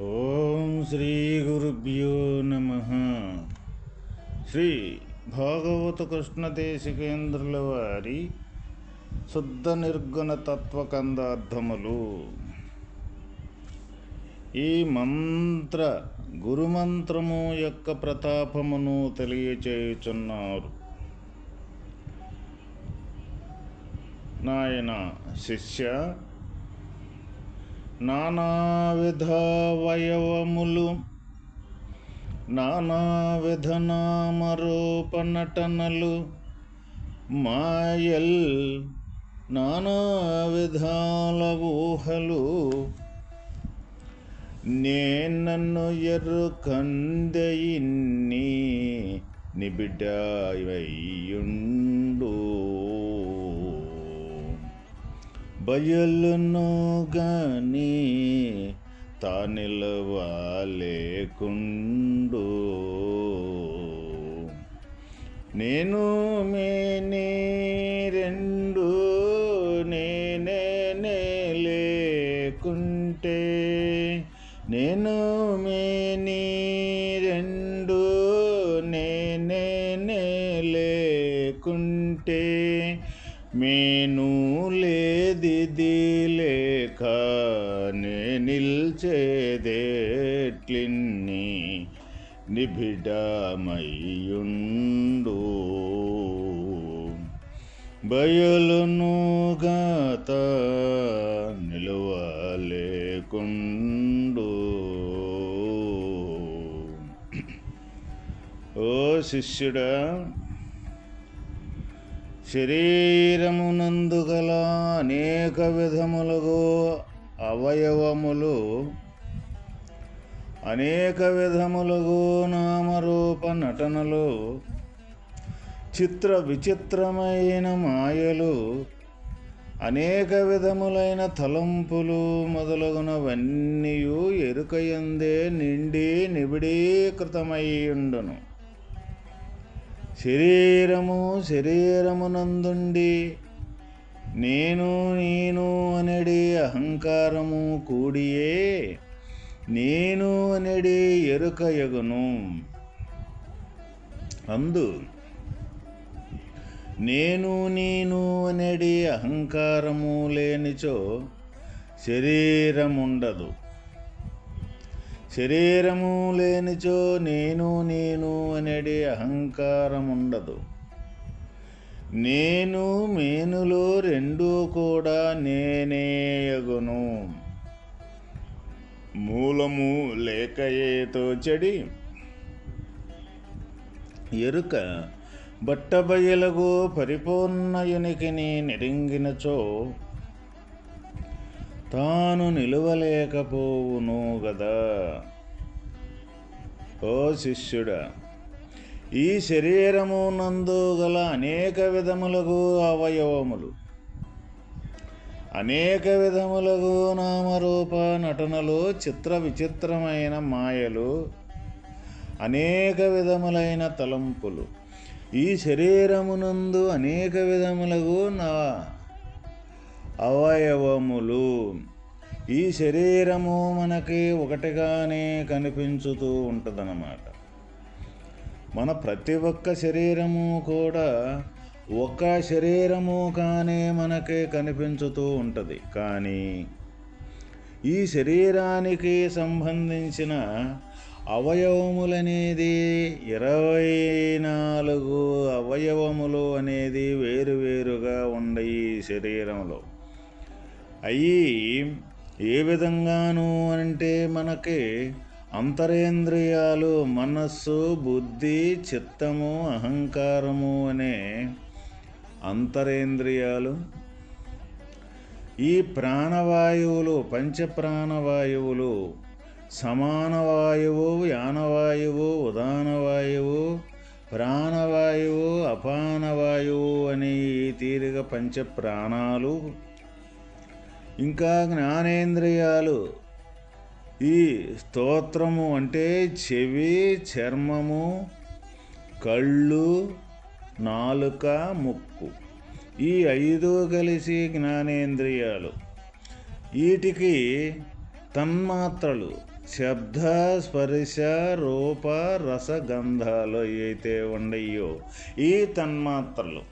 ఓం శ్రీ గురుభ్యో నమ. శ్రీ భాగవత కృష్ణదేశికేంద్రుల వారి శుద్ధ నిర్గుణ తత్వకందార్థములు ఈ మంత్ర గురుమంత్రము యొక్క ప్రతాపమును తెలియచేయుచున్నారు. నాయన శిష్య నానావిధవయవములు నానావిధ నామరూపనటనలు మాయల్ నానా విధాల ఊహలు నేనన్ను ఎరుకందే ఇన్ని నిబిడవయ్యుండు బయలును గాని తానిలవాలేకుండు నేను మేనే చేదేట్లిన్ని నిబిడమయ్యుండు. బయలును గాత నిలువలేకుండు. ఓ శిష్యుడా శరీరమునందుగల అనేక విధములుగో అవయవములు అనేక విధములుగు నామరూప నటనలు చిత్ర విచిత్రమైన మాయలు అనేక విధములైన తలంపులు మొదలగునవన్నీ ఎరుకయందే నిండి నిబిడీకృతమయ్యుండును. శరీరము శరీరమునందుండి నేను నేను అనడే అహంకారము కూడియే. నేను అనడే ఎరుక ఎగును. అందు నేను నేను అనడి అహంకారము లేనిచో శరీరముండదు. శరీరము లేనిచో నేను నేను అనేది అహంకారముండదు. నేను మేనులో రెండూ కూడా నేనేయగును మూలము లేకయేతో చెడి ఎరుక బట్టబయలగు పరిపూర్ణయునికిని నిరింగినచో తాను నిలువలేకపోవును గదా. ఓ శిష్యుడా ఈ శరీరము నందు గల అనేక విధములకు అవయవములు. అనేక విధములకు నామరూప నటనలు చిత్ర విచిత్రమైన మాయలు అనేక విధములైన తలంపులు. ఈ శరీరమునందు అనేక విధములకు నా అవయవములు. ఈ శరీరము మనకి ఒకటిగానే కనిపించుతూ ఉంటుందన్నమాట. మన ప్రతి ఒక్క శరీరము కూడా ఒక శరీరము కానీ మనకి కనిపించుతూ ఉంటుంది. కానీ ఈ శరీరానికి సంబంధించిన అవయవములనేది ఇరవై నాలుగు అవయవములు అనేది వేరువేరుగా ఉండే ఈ శరీరంలో. అవి ఏ విధంగాను అంటే మనకి అంతరేంద్రియాలు మనస్సు బుద్ధి చిత్తము అహంకారము అనే అంతరేంద్రియాలు ఈ ప్రాణవాయువులు పంచప్రాణవాయువులు సమానవాయువు యానవాయువు ఉదానవాయువు ప్రాణవాయువు అపానవాయువు అని ఈ తీరిక పంచప్రాణాలు ఇంకా జ్ఞానేంద్రియాలు ఈ స్తోత్రము అంటే చెవి చర్మము కళ్ళు నాలుక ముక్కు. ఈ ఐదు కలిసి జ్ఞానేంద్రియాలు. వీటికి తన్మాత్రలు శబ్ద స్పర్శ రూప రసగంధాలు అయితే ఉండయో ఈ తన్మాత్రలు.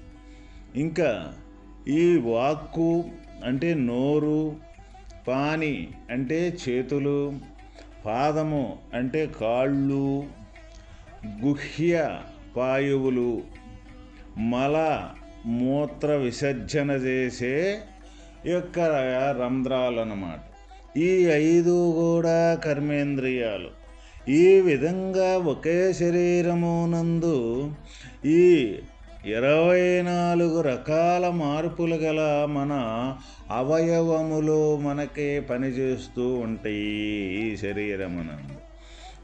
ఇంకా ఈ వాక్కు అంటే నోరు పాని అంటే చేతులు పాదము అంటే కాళ్ళు గుహ్య పాయువులు మల మూత్ర విసర్జన చేసే యొక్క రంధ్రాలు అన్నమాట ఈ ఐదు కూడా కర్మేంద్రియాలు. ఈ విధంగా ఒకే శరీరమునందు ఈ ఇరవై నాలుగు రకాల మార్పులు గల మన అవయవములు మనకే పనిచేస్తూ ఉంటాయి ఈ శరీరమునందు.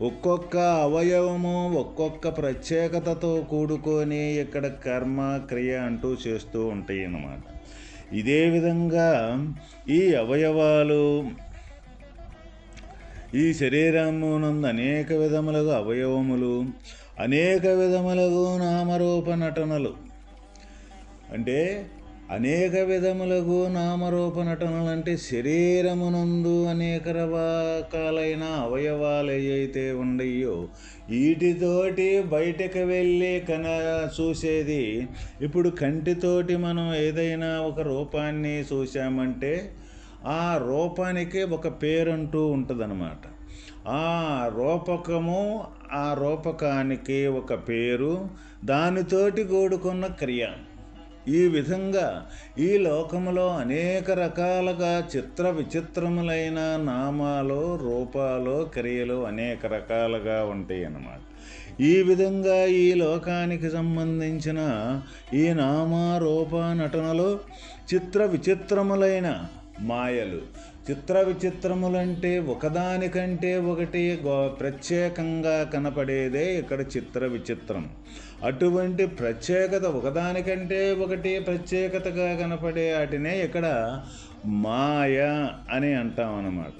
ఒక్కొక్క అవయవము ఒక్కొక్క ప్రత్యేకతతో కూడుకొని ఇక్కడ కర్మ క్రియ అంటూ చేస్తూ ఉంటాయి అన్నమాట. ఇదే విధంగా ఈ అవయవాలు ఈ శరీరమునందు అనేక విధములుగా అవయవములు అనేక విధములగు నామరూప నటనలు. అంటే అనేక విధములకు నామరూప నటనలు అంటే శరీరమునందు అనేక రకాలైన అవయవాలు ఏవైతే ఉండయో వీటితోటి బయటకు వెళ్ళి కన చూసేది. ఇప్పుడు కంటితోటి మనం ఏదైనా ఒక రూపాన్ని చూసామంటే ఆ రూపానికి ఒక పేరంటూ ఉంటుందన్నమాట. ఆ రూపకము ఆ రూపకానికి ఒక పేరు దానితోటి కూడుకున్న క్రియ. ఈ విధంగా ఈ లోకములో అనేక రకాలుగా చిత్ర విచిత్రములైన నామాలు రూపాలు క్రియలు అనేక రకాలుగా ఉంటాయి అన్నమాట ఈ విధంగా ఈ లోకానికి సంబంధించిన ఈ నామ రూప నటనలు చిత్ర విచిత్రములైన మాయలు చిత్ర విచిత్రములంటే ఒకదానికంటే ఒకటి గో ప్రత్యేకంగా కనపడేదే ఇక్కడ చిత్ర విచిత్రం. అటువంటి ప్రత్యేకత ఒకదానికంటే ఒకటి ప్రత్యేకతగా కనపడే వాటినే ఇక్కడ మాయ అని అంటాం అన్నమాట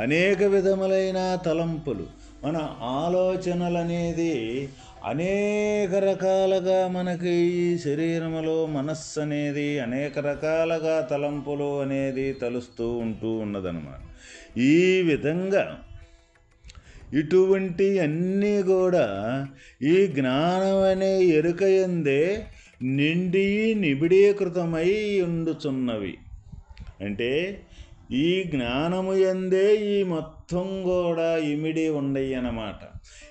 అనేక విధములైన తలంపులు. మన ఆలోచనలు అనేది అనేక రకాలుగా మనకి ఈ శరీరంలో మనస్సు అనేది అనేక రకాలుగా తలంపులు అనేది తలుస్తూ ఉంటూ ఉన్నదన్నమాట. ఈ విధంగా ఇటువంటి అన్నీ కూడా ఈ జ్ఞానం అనే ఎరుక ఎందే నిండి నిబిడీకృతమై ఉండుచున్నవి. అంటే ఈ జ్ఞానము ఎందే ఈ మొత్తం కూడా ఇమిడి ఉండయి అన్నమాట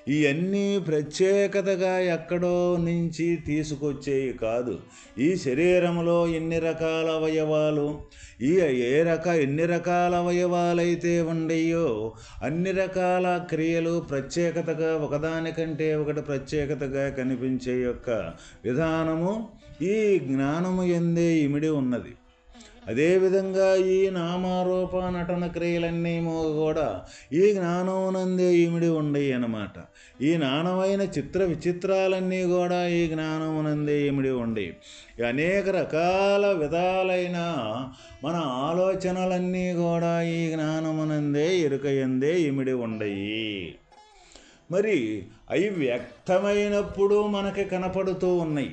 ఇవన్నీ ప్రత్యేకతగా ఎక్కడో నుంచి తీసుకొచ్చేవి కాదు. ఈ శరీరంలో ఎన్ని రకాల అవయవాలు ఈ ఏ రక ఎన్ని రకాల అవయవాలైతే ఉండయో అన్ని రకాల క్రియలు ప్రత్యేకతగా ఒకదానికంటే ఒకటి ప్రత్యేకతగా కనిపించే యొక్క విధానము ఈ జ్ఞానము ఎందే ఇమిడి ఉన్నది. అదేవిధంగా ఈ నామారూప నటన క్రియలన్నీ కూడా ఈ జ్ఞానమునందే ఇమిడి ఉండయి అన్నమాట. ఈ నాణమైన చిత్ర విచిత్రాలన్నీ కూడా ఈ జ్ఞానమునందే ఇమిడి ఉండయి అనేక రకాల విధాలైన మన ఆలోచనలన్నీ కూడా ఈ జ్ఞానమునందే ఇరుకయందే ఇమిడి ఉండయి మరి అవి వ్యక్తమైనప్పుడు మనకి కనపడుతూ ఉన్నాయి.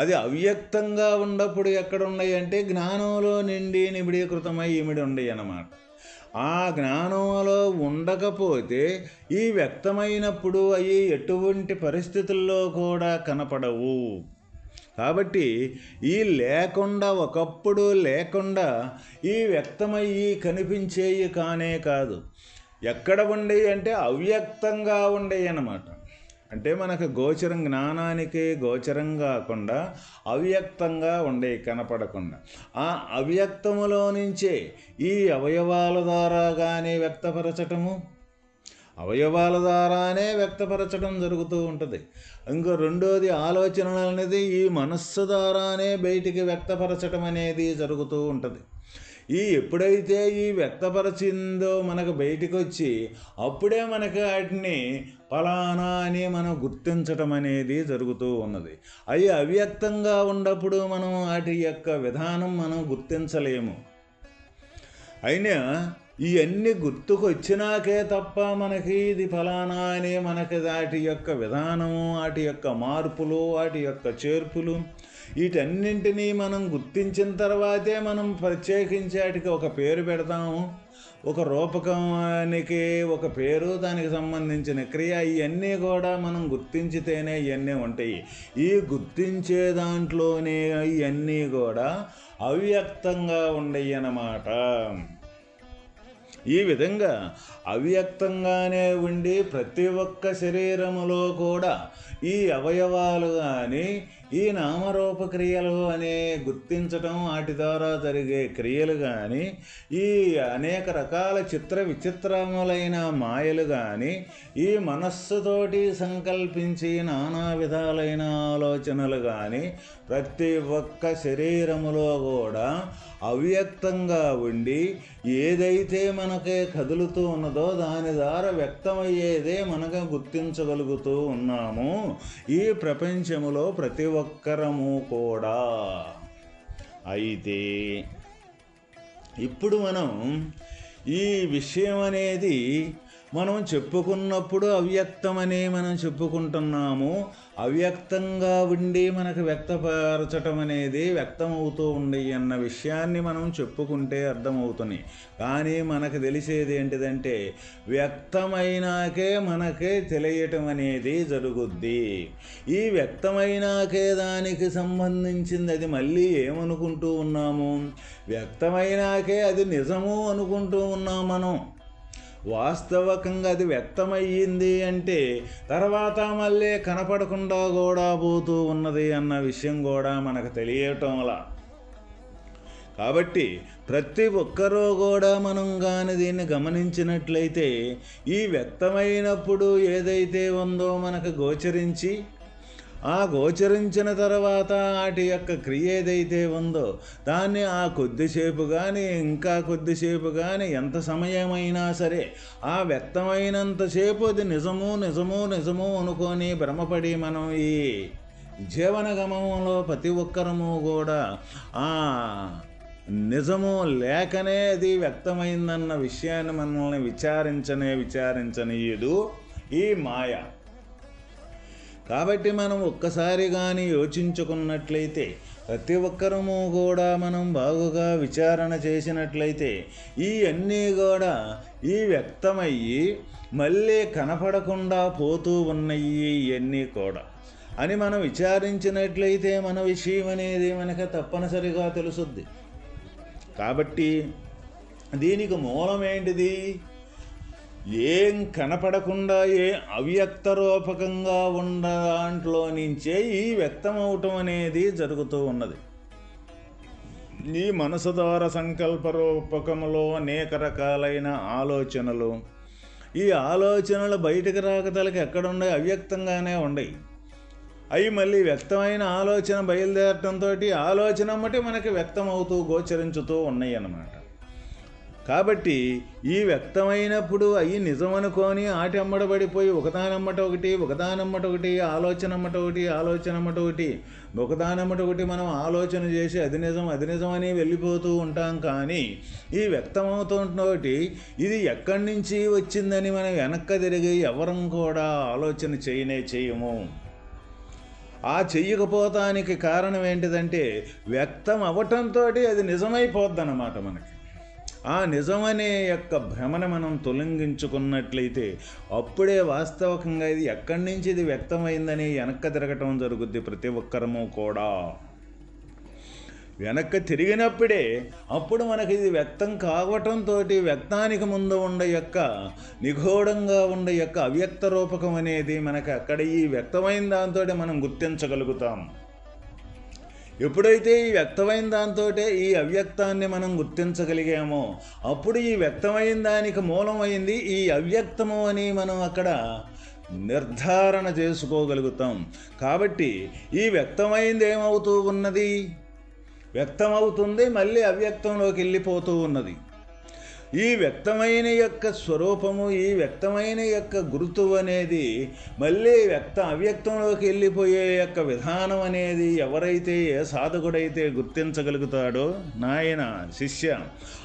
అది అవ్యక్తంగా ఉన్నప్పుడు ఎక్కడ ఉన్నాయి అంటే జ్ఞానంలో నిండి నిబిడీకృతమై ఇమిడి ఉన్నాయి అన్నమాట. ఆ జ్ఞానంలో ఉండకపోతే ఈ వ్యక్తమైనప్పుడు అవి ఎటువంటి పరిస్థితుల్లో కూడా కనపడవు. కాబట్టి ఈ లేకుండా ఒకప్పుడు లేకుండా ఈ వ్యక్తమయ్యి కనిపించేవి కానే కాదు. ఎక్కడ ఉండేవి అంటే అవ్యక్తంగా ఉండేవి అన్నమాట. అంటే మనకు గోచరం జ్ఞానానికి గోచరం కాకుండా అవ్యక్తంగా ఉండే కనపడకుండా. ఆ అవ్యక్తములో నుంచే ఈ అవయవాల ద్వారా కానీ వ్యక్తపరచటము? అవయవాల ద్వారానే వ్యక్తపరచడం జరుగుతూ ఉంటుంది. ఇంకో రెండోది ఆలోచనలు అనేది ఈ మనస్సు ద్వారానే బయటికి వ్యక్తపరచడం అనేది జరుగుతూ ఉంటుంది. ఈ ఎప్పుడైతే ఈ వ్యక్తపరిచిందో మనకు బయటికి వచ్చి అప్పుడే మనకు వాటిని ఫలానా అని మనం గుర్తించటం అనేది జరుగుతూ ఉన్నది. అవి అవ్యక్తంగా ఉన్నప్పుడు మనం వాటి యొక్క విధానం మనం గుర్తించలేము. అయినా ఇవన్నీ గుర్తుకొచ్చినాకే తప్ప మనకి ఇది ఫలానా అని మనకి వాటి యొక్క విధానము వాటి యొక్క మార్పులు వాటి యొక్క చేర్పులు వీటన్నింటినీ మనం గుర్తించిన తర్వాతే మనం ప్రత్యేకించాటికి ఒక పేరు పెడతాము. ఒక రూపకానికి ఒక పేరు దానికి సంబంధించిన క్రియ ఇవన్నీ కూడా మనం గుర్తించితేనే ఇవన్నీ ఉంటాయి. ఈ గుర్తించే దాంట్లోనే ఇవన్నీ కూడా అవ్యక్తంగా ఉండయి అన్నమాట ఈ విధంగా అవ్యక్తంగానే ఉండి ప్రతి ఒక్క శరీరములో కూడా ఈ అవయవాలు కానీ ఈ నామరూపక్రియలు అనే గుర్తించటం వాటి ద్వారా జరిగే క్రియలు కానీ ఈ అనేక రకాల చిత్ర విచిత్రములైన మాయలు కానీ ఈ మనస్సుతోటి సంకల్పించి నానా విధాలైన ఆలోచనలు కానీ ప్రతి ఒక్క శరీరములో కూడా అవ్యక్తంగా ఉండి ఏదైతే మనకే కదులుతూ ఉన్నదో దాని ద్వారా వ్యక్తమయ్యేదే మనకు గుర్తించగలుగుతూ ఉన్నాము ఈ ప్రపంచములో ప్రతి ఒక్కరము కూడా. అయితే ఇప్పుడు మనం ఈ విషయం అనేది మనం చెప్పుకున్నప్పుడు అవ్యక్తమనే మనం చెప్పుకుంటున్నాము. అవ్యక్తంగా ఉండి మనకు వ్యక్తపరచటం అనేది వ్యక్తమవుతూ ఉండి అన్న విషయాన్ని మనం చెప్పుకుంటే అర్థమవుతుంది. కానీ మనకు తెలిసేది ఏంటిదంటే వ్యక్తమైనాకే మనకే తెలియటం అనేది జరుగుద్ది. ఈ వ్యక్తమైనాకే దానికి సంబంధించింది అది మళ్ళీ ఏమనుకుంటూ ఉన్నాము? వ్యక్తమైనాకే అది నిజము అనుకుంటూ ఉన్నాం మనం వాస్తవకంగా అది వ్యక్తమయ్యింది అంటే తర్వాత మళ్ళీ కనపడకుండా కూడా పోతూ ఉన్నది అన్న విషయం కూడా మనకు తెలియటంలా కాబట్టి ప్రతి ఒక్కరూ కూడా మనం కానీ దీన్ని గమనించినట్లయితే ఈ వ్యక్తమైనప్పుడు ఏదైతే ఉందో మనకు గోచరించి ఆ గోచరించిన తర్వాత వాటి యొక్క క్రియ ఏదైతే ఉందో దాన్ని ఆ కొద్దిసేపు కానీ ఇంకా కొద్దిసేపు కానీ ఎంత సమయమైనా సరే ఆ వ్యక్తమైనంతసేపు అది నిజము నిజము నిజము అనుకొని భ్రమపడి మనం ఈ జీవన గమనంలో ప్రతి ఒక్కరము కూడా ఆ నిజము లేకనే అది వ్యక్తమైందన్న విషయాన్ని మనల్ని విచారించనే విచారించనీయదు ఈ మాయ. కాబట్టి మనం ఒక్కసారి కానీ యోచించుకున్నట్లయితే ప్రతి ఒక్కరము కూడా మనం బాగుగా విచారణ చేసినట్లయితే ఈ అన్నీ కూడా ఈ వ్యక్తమయ్యి మళ్ళీ కనపడకుండా పోతూ ఉన్నాయి ఇవన్నీ కూడా. అని మనం విచారించినట్లయితే మన విషయం అనేది మనకు తప్పనిసరిగా తెలుసుద్ది. కాబట్టి దీనికి మూలం ఏంటిది ఏం కనపడకుండా ఏ అవ్యక్త రూపకంగా ఉన్న దాంట్లో నుంచే ఈ వ్యక్తమవటం అనేది జరుగుతూ ఉన్నది. ఈ మనసు ద్వారా సంకల్ప రూపకంలో అనేక రకాలైన ఆలోచనలు. ఈ ఆలోచనలు బయటకు రాకతలకి ఎక్కడుండే అవ్యక్తంగానే ఉండయి. అవి మళ్ళీ వ్యక్తమైన ఆలోచన బయలుదేరటంతో ఆలోచన మట్టి మనకి వ్యక్తమవుతూ గోచరించుతూ ఉన్నాయి అన్నమాట కాబట్టి ఈ వ్యక్తమైనప్పుడు అవి నిజమనుకొని ఆటి ఒకదానమ్మట ఒకటి ఒకదానమ్మట ఒకటి ఆలోచన అమ్మట ఒకటి ఆలోచన అమ్మట ఒకటి ఒకదానమ్మట ఒకటి మనం ఆలోచన చేసి అది నిజం అది నిజం అని వెళ్ళిపోతూ ఉంటాం కానీ ఈ వ్యక్తమవుతున్నటి ఇది ఎక్కడి నుంచి వచ్చిందని మనం వెనక్క తిరిగి ఎవరం కూడా ఆలోచన చేయనే చేయము. ఆ చెయ్యకపోతానికి కారణం ఏంటిదంటే వ్యక్తం అవటంతో అది నిజమైపోద్దన్నమాట మనకి. ఆ నిజమనే యొక్క భ్రమను మనం తొలగించుకున్నట్లయితే అప్పుడే వాస్తవకంగా ఇది ఎక్కడి నుంచి ఇది వ్యక్తమైందని వెనక్కి తిరగటం జరుగుద్ది ప్రతి ఒక్కరము కూడా. వెనక్కి తిరిగినప్పుడే అప్పుడు మనకి ఇది వ్యక్తం కావటంతో వ్యక్తానికి ముందు ఉండే యొక్క నిగూఢంగా ఉండే యొక్క అవ్యక్త రూపకం అనేది మనకి అక్కడ ఈ వ్యక్తమైన దాంతో మనం గుర్తించగలుగుతాం. ఎప్పుడైతే ఈ వ్యక్తమైన దాంతో ఈ అవ్యక్తాన్ని మనం గుర్తించగలిగామో అప్పుడు ఈ వ్యక్తమైన దానికి మూలమైంది ఈ అవ్యక్తము అని మనం అక్కడ నిర్ధారణ చేసుకోగలుగుతాం. కాబట్టి ఈ వ్యక్తమైంది ఏమవుతూ ఉన్నది? వ్యక్తమవుతుంది మళ్ళీ అవ్యక్తంలోకి వెళ్ళిపోతూ ఉన్నది. ఈ వ్యక్తమైన యొక్క స్వరూపము ఈ వ్యక్తమైన యొక్క గుర్తు అనేది మళ్ళీ వ్యక్త అవ్యక్తంలోకి వెళ్ళిపోయే యొక్క విధానం అనేది ఎవరైతే ఏ సాధకుడైతే గుర్తించగలుగుతాడో నాయన శిష్య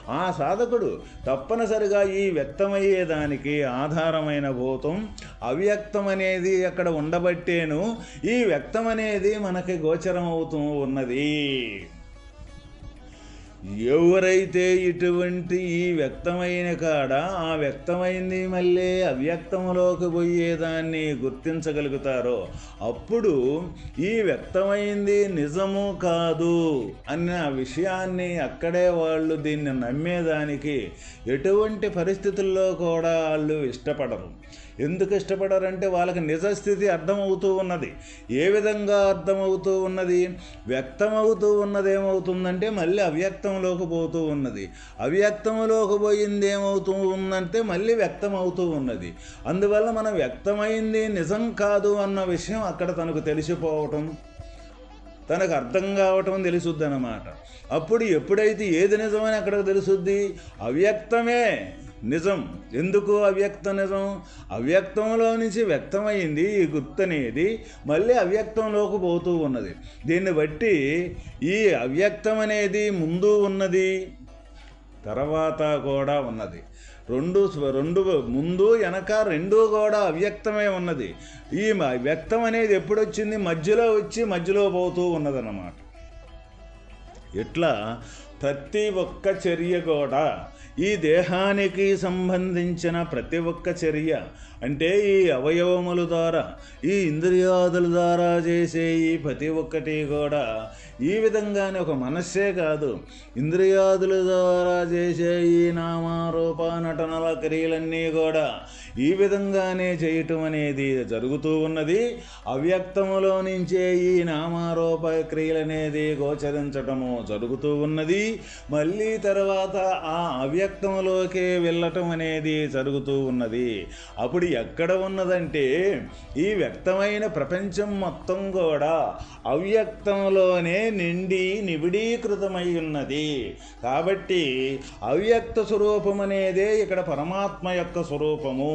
ఆ సాధకుడు తప్పనిసరిగా ఈ వ్యక్తమయ్యేదానికి ఆధారమైన భూతం అవ్యక్తం అనేది అక్కడ ఉండబట్టేను. ఈ వ్యక్తం అనేది మనకి గోచరం అవుతూ ఉన్నది. ఎవరైతే ఇటువంటి ఈ వ్యక్తమైన కాడ ఆ వ్యక్తమైంది మళ్ళీ అవ్యక్తంలోకి పోయేదాన్ని గుర్తించగలుగుతారో అప్పుడు ఈ వ్యక్తమైంది నిజము కాదు అన్న విషయాన్ని అక్కడే వాళ్ళు దీన్ని నమ్మేదానికి ఎటువంటి పరిస్థితుల్లో కూడా వాళ్ళు ఇష్టపడరు. ఎందుకు ఇష్టపడారంటే వాళ్ళకి నిజస్థితి అర్థమవుతూ ఉన్నది. ఏ విధంగా అర్థమవుతూ ఉన్నది? వ్యక్తమవుతూ ఉన్నది ఏమవుతుందంటే మళ్ళీ అవ్యక్తంలోకి పోతూ ఉన్నది. అవ్యక్తంలోకి పోయింది ఏమవుతూ ఉందంటే మళ్ళీ వ్యక్తం అవుతూ ఉన్నది. అందువల్ల మనం వ్యక్తమైంది నిజం కాదు అన్న విషయం అక్కడ తనకు తెలిసిపోవటం తనకు అర్థం కావటం తెలుసుద్ది అన్నమాట అప్పుడు ఎప్పుడైతే ఏది నిజమని అక్కడికి తెలుసుద్ది? అవ్యక్తమే. నిజం. ఎందుకు అవ్యక్త నిజం? అవ్యక్తంలో నుంచి వ్యక్తమైంది ఈ గుర్తు అనేది మళ్ళీ అవ్యక్తంలోకి పోతూ ఉన్నది. దీన్ని బట్టి ఈ అవ్యక్తం అనేది ముందు ఉన్నది తర్వాత కూడా ఉన్నది. రెండు రెండు ముందు వెనక రెండు కూడా అవ్యక్తమే ఉన్నది. ఈ వ్యక్తం అనేది ఎప్పుడొచ్చింది? మధ్యలో వచ్చి మధ్యలో పోతూ ఉన్నదన్నమాట. ఇట్లా ప్రతి ఒక్క చర్య కూడా ఈ దేహానికి సంబంధించిన ప్రతి ఒక్క చర్య అంటే ఈ అవయవముల ద్వారా ఈ ఇంద్రియాదుల ద్వారా చేసే ఈ ప్రతి ఒక్కటి కూడా ఈ విధంగానే ఒక మనస్సే కాదు. ఇంద్రియాదుల ద్వారా చేసే ఈ నామారూప నటనల క్రియలన్నీ కూడా ఈ విధంగానే చేయటం అనేది జరుగుతూ ఉన్నది. అవ్యక్తములో నుంచే ఈ నామారూప క్రియలు అనేది గోచరించటము జరుగుతూ ఉన్నది. మళ్ళీ తర్వాత ఆ అవ్య అవ్యక్తంలోకే వెళ్ళటం అనేది జరుగుతూ ఉన్నది. అప్పుడు ఎక్కడ ఉన్నదంటే ఈ వ్యక్తమైన ప్రపంచం మొత్తం కూడా అవ్యక్తంలోనే నిండి నిబిడీకృతమై ఉన్నది. కాబట్టి అవ్యక్త స్వరూపం అనేదే ఇక్కడ పరమాత్మ యొక్క స్వరూపము.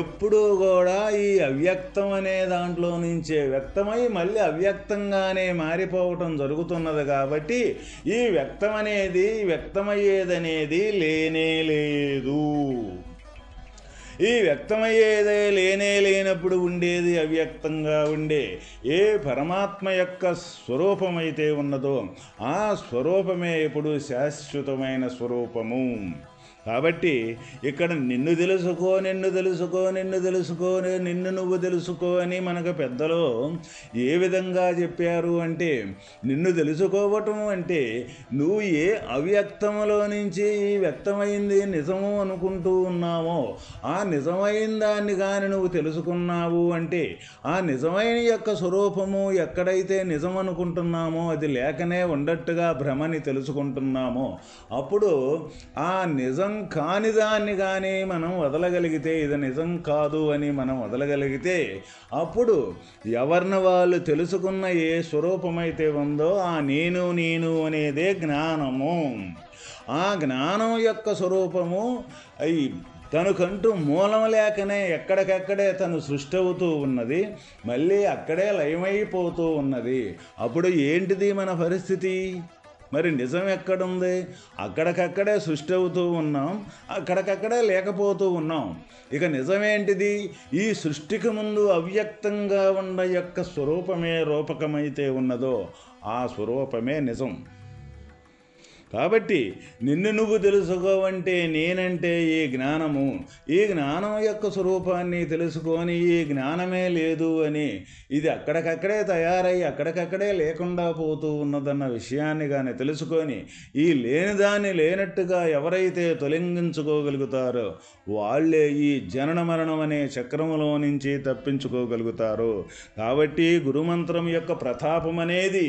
ఎప్పుడూ కూడా ఈ అవ్యక్తం అనే దాంట్లో నుంచే వ్యక్తమై మళ్ళీ అవ్యక్తంగానే మారిపోవటం జరుగుతున్నది కాబట్టి ఈ వ్యక్తం అనేది వ్యక్తమయ్యేదనేది లేనే లేదు. ఈ వ్యక్తమయ్యేదే లేనే లేనప్పుడు ఉండేది అవ్యక్తంగా ఉండే. ఏ పరమాత్మ యొక్క స్వరూపమైతే ఉన్నదో ఆ స్వరూపమే ఇప్పుడు శాశ్వతమైన స్వరూపము. కాబట్టి ఇక్కడ నిన్ను తెలుసుకో నిన్ను తెలుసుకో నిన్ను తెలుసుకో నిన్ను నువ్వు తెలుసుకో అని మనకు పెద్దలు ఏ విధంగా చెప్పారు అంటే నిన్ను తెలుసుకోవటం అంటే నువ్వు ఏ అవ్యక్తములో నుంచి వ్యక్తమైంది నిజము అనుకుంటూ ఉన్నామో ఆ నిజమైన దాన్ని కానీ నువ్వు తెలుసుకున్నావు అంటే ఆ నిజమైన యొక్క స్వరూపము ఎక్కడైతే నిజం అనుకుంటున్నామో అది లేకనే ఉండట్టుగా భ్రమని తెలుసుకుంటున్నామో అప్పుడు ఆ నిజం నిజం కాని దాన్ని కానీ మనం వదలగలిగితే ఇది నిజం కాదు అని మనం వదలగలిగితే అప్పుడు ఎవరిని వాళ్ళు తెలుసుకున్న ఏ స్వరూపమైతే ఉందో ఆ నేను నేను అనేదే జ్ఞానము. ఆ జ్ఞానం యొక్క స్వరూపము అయి తనకంటూ మూలం లేకనే ఎక్కడికక్కడే తను సృష్టి అవుతూ ఉన్నది మళ్ళీ అక్కడే లయమైపోతూ ఉన్నది. అప్పుడు ఏంటిది మన పరిస్థితి? మరి నిజం ఎక్కడుంది? అక్కడికక్కడే సృష్టి అవుతూ ఉన్నాం అక్కడికక్కడే లేకపోతూ ఉన్నాం. ఇక నిజమేంటిది? ఈ సృష్టికి ముందు అవ్యక్తంగా ఉన్న యొక్క స్వరూపమే రూపకమైతే ఉన్నదో ఆ స్వరూపమే నిజం. కాబట్టి నిన్ను నువ్వు తెలుసుకోవంటే నేనంటే ఈ జ్ఞానము. ఈ జ్ఞానం యొక్క స్వరూపాన్ని తెలుసుకొని ఈ జ్ఞానమే లేదు అని ఇది అక్కడికక్కడే తయారై అక్కడికక్కడే లేకుండా పోతూ ఉన్నదన్న విషయాన్ని కానీ తెలుసుకొని ఈ లేనిదాన్ని లేనట్టుగా ఎవరైతే తొలగించుకోగలుగుతారో వాళ్ళే ఈ జనన మరణం అనే చక్రములో నుంచి తప్పించుకోగలుగుతారు. కాబట్టి గురుమంత్రం యొక్క ప్రతాపం అనేది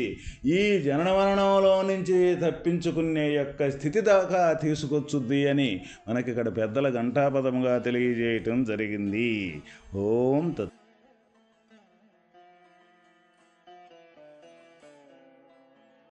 ఈ జనన మరణంలో నుంచి తప్పించుకుని చైతన్య యొక్క స్థితి దాకా తీసుకొచ్చుద్ది అని మనకి ఇక్కడ పెద్దల ఘంటాపదముగా తెలియజేయటం జరిగింది. ఓం తత్